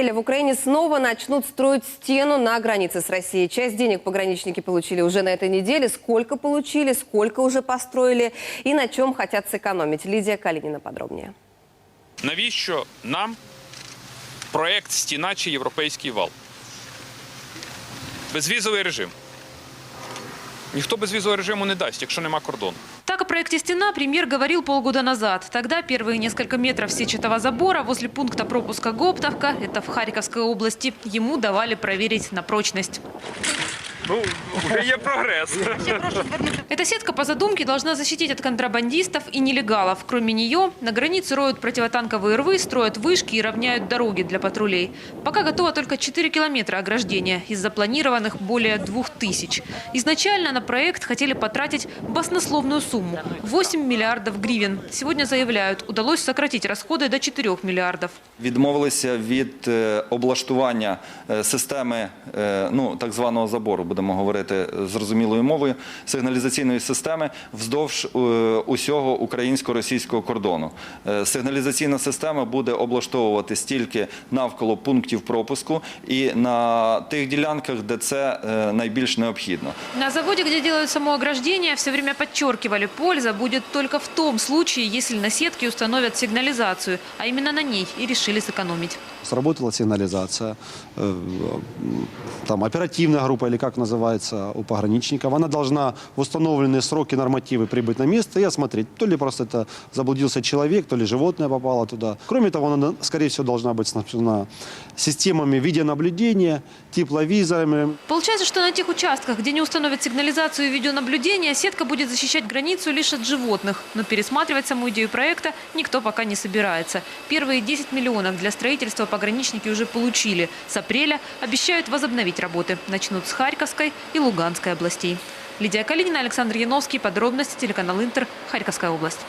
Или В Украине снова начнут строить стену на границе с Россией. Часть денег пограничники получили уже на этой неделе. Сколько получили, сколько уже построили и на чем хотят сэкономить. Лидия Калинина подробнее. Навіщо нам проект Стіна чи Європейський вал? Безвізовий режим. Ніхто безвізового режиму не дасть, якщо нема кордону. Проекте «Стена» премьер говорил полгода назад. Тогда первые несколько метров сетчатого забора возле пункта пропуска Гоптовка, это в Харьковской области, ему давали проверить на прочность. Ну, вже є прогрес. Эта сетка по задумке должна защитить от контрабандистов и нелегалов. Кроме нее, на границе роют противотанковые рвы, строят вышки и равняют дороги для патрулей. Пока готово только 4 километра ограждения из запланированных более 2000. Изначально на проект хотели потратить баснословную сумму – 8 миллиардов гривен. Сегодня заявляют, удалось сократить расходы до 4 миллиардов. Відмовилися від е, облаштування е, системи е, ну, так званого забору, будемо говорити зрозумілою мовою сигналізаційної системи вздовж е, усього українсько-російського кордону. Е, сигналізаційна система буде облаштовувати стільки навколо пунктів пропуску і на тих ділянках, де це е, найбільш необхідно. На заводі, де роблять самоограждення, все время підчеркували, польза буде тільки в тому випадку, якщо на сітки установлять сигналізацію, а іменно на ній і вирішили зекономити. Сработала сигналізація, э, там оперативна група, або як називається, называется у пограничников. Она должна в установленные сроки нормативы прибыть на место и осмотреть, то ли просто это заблудился человек, то ли животное попало туда. Кроме того, она, скорее всего, должна быть снабжена системами видеонаблюдения, тепловизорами, Получается, что на тех участках, где не установят сигнализацию и видеонаблюдение, сетка будет защищать границу лишь от животных. Но пересматривать саму идею проекта никто пока не собирается. Первые 10 миллионов для строительства пограничники уже получили. С апреля обещают возобновить работы. Начнут с Харьковской и Луганской областей. Лидия Калинина, Александр Яновский. Подробности телеканал Интер. Харьковская область.